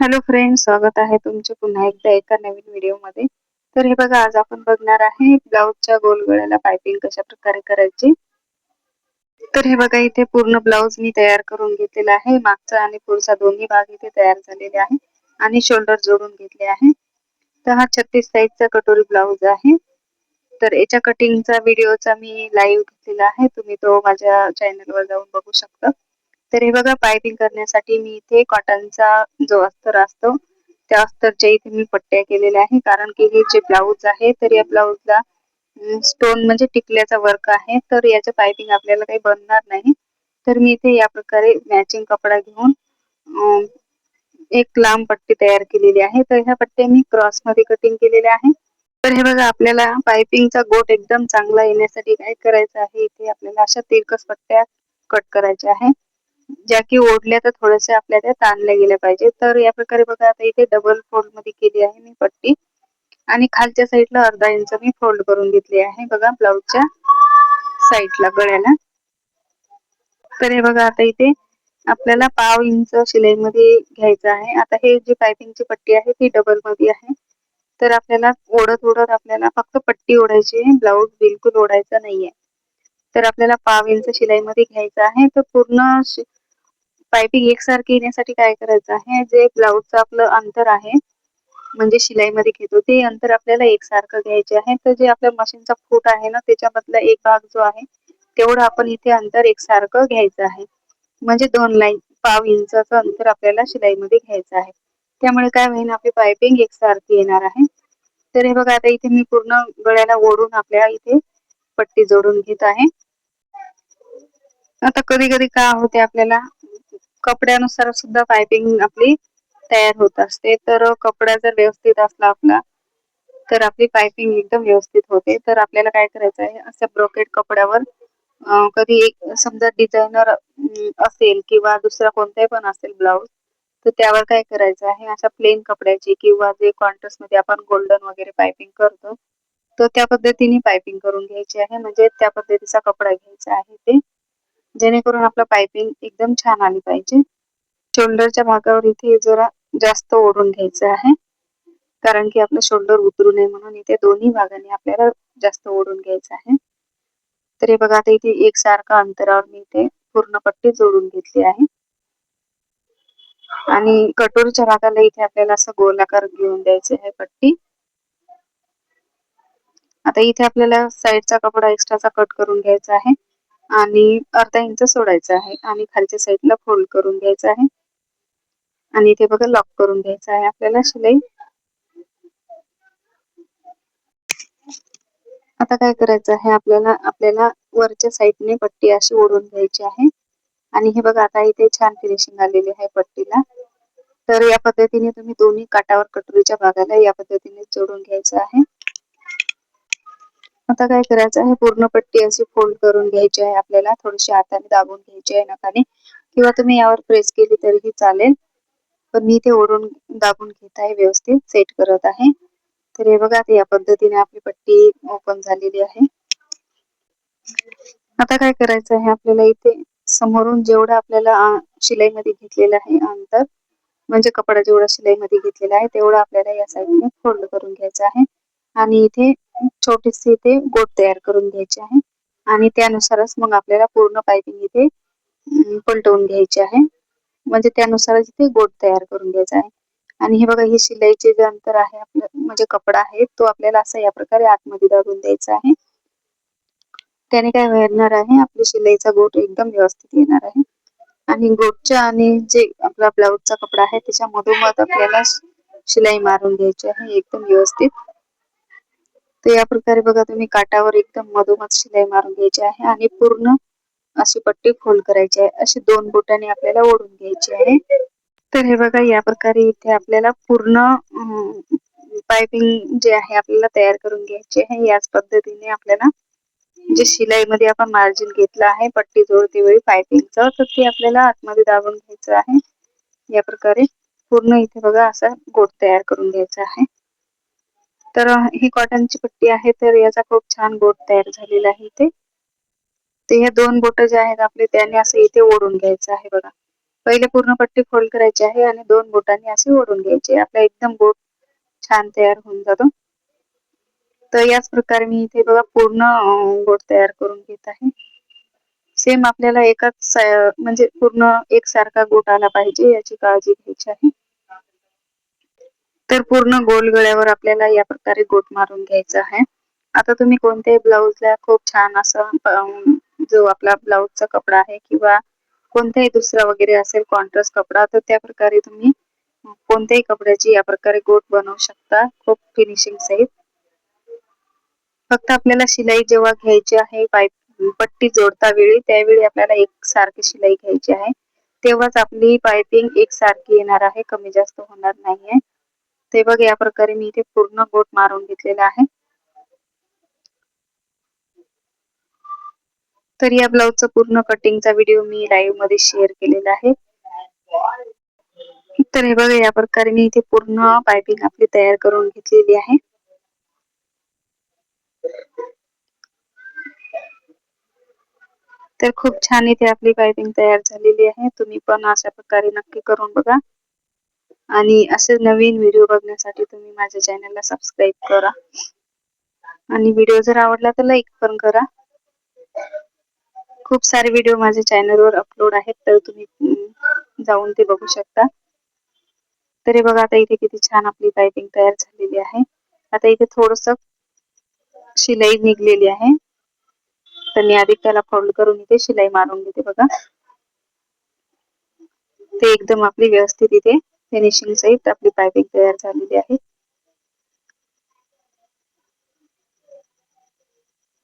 Hello friend स्वागत आहे तुमचे पुन्हा एकदा एका नवीन व्हिडिओमध्ये तर हे बघा आज आपण बघणार आहे ब्लाऊजच्या गोलगळ्याला पायपिंग कशा प्रकारे करायची. तर हे बघा इथे पूर्ण ब्लाऊज मी तयार करून घेतलेला आहे. मागचा आणि पुढचा दोन्ही भाग इथे तयार झालेले आहे आणि शोल्डर जोडून घेतले आहे. तर हा छत्तीस साईजचा कटोरी ब्लाऊज आहे. तर याच्या कटिंगचा व्हिडिओचा मी लाईव्ह घेतलेला आहे. तुम्ही तो माझ्या चॅनलवर जाऊन बघू शकता. तर हे बघा पायपिंग करण्यासाठी मी इथे कॉटनचा जो अस्तर असतो त्या अस्तरच्या इथे मी पट्ट्या केलेल्या आहे कारण की हे जे ब्लाऊज आहे तर या ब्लाऊजला स्टोन म्हणजे टिकल्याचा वर्क आहे. तर याचं पायपिंग आपल्याला काही बनणार नाही. तर मी इथे या प्रकारे मॅचिंग कपडा घेऊन एक लांब पट्टी तयार केलेली आहे. तर ह्या पट्ट्या मी क्रॉसमध्ये कटिंग केलेल्या आहे तर हे बघा आपल्याला पायपिंगचा गोट एकदम चांगला येण्यासाठी काय करायचं आहे इथे आपल्याला अशा तिरकस पट्ट्या कट करायच्या आहे ज्या की ओढल्या तर थोड्याशा आपल्या त्या ताणल्या गेल्या पाहिजे. तर या प्रकारे बघा आता इथे डबल फोल्डमध्ये केली आहे मी पट्टी. आणि खालच्या साईडला अर्धा इंच मी फोल्ड करून घेतली आहे. बघा ब्लाऊजच्या साईडला गळ्याला. तर हे बघा आता इथे आपल्याला पाव इंच शिलाई मध्ये घ्यायचं आहे. आता हे जी पायपिंगची पट्टी आहे ती डबलमध्ये आहे. तर आपल्याला ओढत ओढत आपल्याला फक्त पट्टी ओढायची आहे. ब्लाऊज बिलकुल ओढायचा नाहीये. तर आपल्याला पाव इंच शिलाई मध्ये घ्यायचं आहे. तर पूर्ण पायपिंग एकसारखी येण्यासाठी काय करायचं आहे? जे ब्लाऊजचं आपलं अंतर आहे म्हणजे शिलाईमध्ये घेतो ते अंतर आपल्याला एकसारखं घ्यायचे आहे. तर जे आपल्या मशीनचा फूट आहे ना त्याच्यामधला एक भाग जो आहे तेवढं आपण इथे अंतर एकसारखं घ्यायचं आहे. म्हणजे दोन लाईन पाव इंचाचं अंतर आपल्याला शिलाईमध्ये घ्यायचं आहे. त्यामुळे काय होईल आपली पायपिंग एकसारखी येणार आहे. तर हे बघा आता इथे मी पूर्ण गळ्याला ओढून आपल्या इथे पट्टी जोडून घेत आहे. आता कधी कधी का होते आपल्याला कपड्यानुसार सुद्धा पायपिंग आपली तयार होत असते. तर कपडा जर व्यवस्थित असला आपला तर आपली पायपिंग एकदम व्यवस्थित होते. तर आपल्याला काय करायचं आहे? असं ब्रोकेट कपड्यावर कधी एक समजा डिझायनर असेल किंवा दुसरा कोणताही पण असेल ब्लाऊज तर त्यावर काय करायचं आहे? अशा प्लेन कपड्याची किंवा जे कॉन्ट्रास्टमध्ये आपण गोल्डन वगैरे पायपिंग करतो तर त्या पद्धतीने पायपिंग करून घ्यायची आहे. म्हणजे त्या पद्धतीचा कपडा घ्यायचा आहे ते. जेणेकरून आपलं पायपिंग एकदम छान आली पाहिजे. शोल्डरच्या भागावर इथे जरा जास्त ओढून घ्यायचं आहे. कारण की आपलं शोल्डर उतरू नये म्हणून इथे दोन्ही भागाने आपल्याला जास्त ओढून घ्यायचं आहे. तर हे बघा आता इथे एकसारखा अंतरावर मी इथे पूर्ण पट्टी जोडून घेतली आहे. आणि कटोरीच्या भागाला इथे आपल्याला असं गोलाकार घेऊन द्यायचं आहे पट्टी. आता इथे आपल्याला साईडचा कपडा एक्स्ट्राचा कट करून घ्यायचा आहे. आणि अर्धा इंच सोडायचा आहे आणि खालच्या साईडला फोल्ड करून घ्यायचा आहे. आणि इथे बघा लॉक करून घ्यायचा आहे आपल्याला शिलाई. आता काय करायचं आहे? आपल्याला आपल्याला वरच्या साईडने पट्टी अशी ओढून घ्यायची आहे. आणि हे बघा आता इथे छान फिनिशिंग आलेली आहे पट्टीला. तर या पद्धतीने तुम्ही दोन्ही काटावर कटोरीच्या भागाला या पद्धतीने जोडून घ्यायचं आहे. आता काय करायचं आहे? पूर्ण पट्टी अशी फोल्ड करून घ्यायची आहे आपल्याला. थोडीशी हाताने दाबून घ्यायची आहे नकाने किंवा तुम्ही यावर प्रेस केली तरीही चालेल. पण मी इथे ओढून दाबून घेत आहे व्यवस्थित. सेट करत आहे. तर हे बघा या पद्धतीने आपली पट्टी ओपन झालेली आहे. आता काय करायचं आहे? आपल्याला इथे समोरून जेवढं आपल्याला शिलाई मध्ये घेतलेलं आहे अंतर म्हणजे कपडा जेवढा शिलाई मध्ये घेतलेला आहे तेवढा आपल्याला या साईडने फोल्ड करून घ्यायचा आहे. आणि इथे छोटीशी इथे गोट तयार करून घ्यायची आहे. आणि त्यानुसारच मग आपल्याला पूर्ण पायपिंग इथे पलटवून घ्यायची आहे. म्हणजे त्यानुसारच इथे गोट तयार करून घ्यायचा आहे. आणि हे बघा हे शिलाईचे जे अंतर आहे आपलं म्हणजे कपडा आहे तो आपल्याला असा या प्रकारे आतमध्ये दाबून द्यायचा आहे. त्याने काय होणार आहे आपली शिलाईचा गोट एकदम व्यवस्थित येणार आहे. आणि गोटच्या आणि जे आपला ब्लाऊजचा कपडा आहे त्याच्या मधोमध आपल्याला शिलाई मारून घ्यायची आहे एकदम व्यवस्थित. तर या प्रकारे बघा तुम्ही काटावर एकदम मधोमध शिलाई मारून घ्यायची आहे आणि पूर्ण अशी पट्टी फोल्ड करायची आहे. अशी दोन बोटाने आपल्याला ओढून घ्यायची आहे. तर हे बघा या प्रकारे इथे आपल्याला पूर्ण पायपिंग जे आहे आपल्याला तयार करून घ्यायची आहे. याच पद्धतीने आपल्याला जे शिलाईमध्ये आपण मार्जिन घेतलं आहे पट्टी जोडते वेळी पायपिंगचं तर ते आपल्याला आतमध्ये दाबून घ्यायचं आहे. या प्रकारे पूर्ण इथे बघा असा गोट तयार करून घ्यायचा आहे. तर ही कॉटनची पट्टी आहे तर याचा खूप छान बोट तयार झालेला आहे इथे. ते ह्या दोन बोट जे आहेत आपले त्याने असं इथे ओढून घ्यायचं आहे बघा. पहिले पूर्ण पट्टी फोल्ड करायची आहे आणि दोन बोटांनी असे ओढून घ्यायचे. आपला एकदम बोट छान तयार होऊन जातो. तर याच प्रकारे मी इथे बघा पूर्ण बोट तयार करून घेत आहे. सेम आपल्याला एकाच म्हणजे पूर्ण एकसारखा गोट आला पाहिजे याची काळजी घ्यायची आहे. तर पूर्ण गोल गळ्यावर आपल्याला या प्रकारे गोट मारून घ्यायचा आहे. आता तुम्ही कोणत्याही ब्लाऊजला खूप छान असं जो आपला ब्लाऊजचा कपडा आहे किंवा कोणताही दुसरा वगैरे असेल कॉन्ट्रास्ट कपडा तर त्या प्रकारे तुम्ही कोणत्याही कपड्याची या प्रकारे गोट बनवू शकता. खूप फिनिशिंग सहित. फक्त आपल्याला शिलाई जेव्हा घ्यायची आहे पाईप पट्टी जोडता वेळी त्यावेळी आपल्याला एक सारखी शिलाई घ्यायची आहे. तेव्हाच आपली पायपिंग एक सारखी येणार आहे कमी जास्त होणार नाहीये. ते बघ या प्रकारे मी इथे पूर्ण गोट मारून घेतलेला आहे. तर या ब्लाउजचा पूर्ण कटिंगचा व्हिडिओ मी लाईव्हमध्ये शेअर केलेला आहे. तर हे बघा या प्रकारे मी इथे पूर्ण पायपिंग आपली तयार करून घेतलेली आहे. तर खूप छान इथे आपली पायपिंग तयार झालेली आहे. तुम्ही पण अशा प्रकारे नक्की करून बघा. आणि असे नवीन व्हिडिओ बघण्यासाठी तुम्ही माझ्या चॅनलला सबस्क्राईब करा. आणि व्हिडिओ जर आवडला तर लाईक पण करा. खूप सारे व्हिडिओ माझ्या चॅनलवर अपलोड आहेत तर तुम्ही जाऊन ते बघू शकता. तरी बघा आता इथे किती छान आपली पायपिंग तयार झालेली आहे. आता इथे थोडस शिलाई निघलेली आहे. तर मी आधी त्याला फोल्ड करून इथे शिलाई मारून घेते बघा. ते एकदम आपली व्यवस्थित इथे फिनिशिंग सहित आपली पायपिंग तयार झालेली आहे.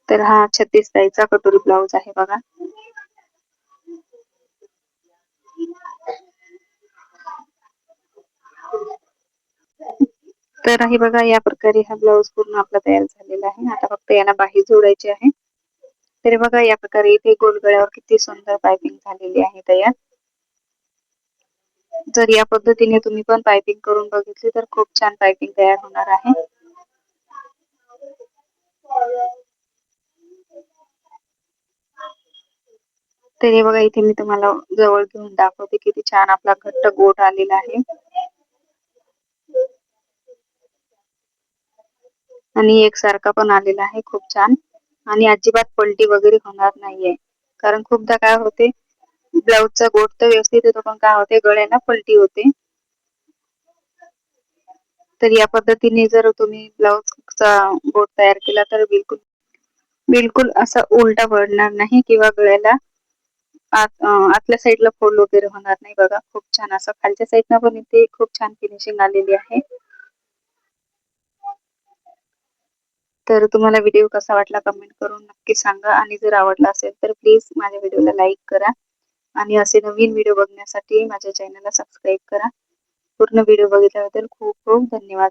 तर हा छत्तीस ताईचा कटोरी ब्लाउज आहे बघा. तर आहे बघा या प्रकारे हा ब्लाउज पूर्ण आपला तयार झालेला आहे. आता फक्त याला बाही जोडायची आहे. तरी बघा या प्रकारे इथे गोलगळ्यावर किती सुंदर पायपिंग झालेली आहे तयार. जर या पद्धतीने तुम्ही पण पायपिंग करून बघितली तर खूप छान पायपिंग तयार होणार आहे. तर हे बघा इथे मी तुम्हाला जवळ घेऊन दाखवते किती छान आपला घट्ट गोट आलेला आहे. आणि एकसारखा पण आलेला आहे खूप छान. आणि अजिबात पलटी वगैरे होणार नाहीये. कारण खूपदा काय होते ब्लाऊजचा गोट तर व्यवस्थित येतो पण काय होते गळ्याला पलटी होते. तर या पद्धतीने जर तुम्ही ब्लाऊजचा गोट तयार केला तर बिलकुल बिलकुल असा उलटा पडणार नाही किंवा गळ्याला आत आतल्या साईडला फोल्ड वगैरे होणार नाही बघा. खूप छान असं खालच्या साईडनं पण इथे खूप छान फिनिशिंग आलेली आहे. तर तुम्हाला व्हिडिओ कसा वाटला कमेंट करून नक्की सांगा. आणि जर आवडला असेल तर प्लीज माझ्या व्हिडिओला लाईक करा. आणि असे नवीन व्हिडिओ बघण्यासाठी माझ्या चॅनलला सबस्क्राईब करा. पूर्ण व्हिडिओ बघितल्याबद्दल खूप खूप धन्यवाद.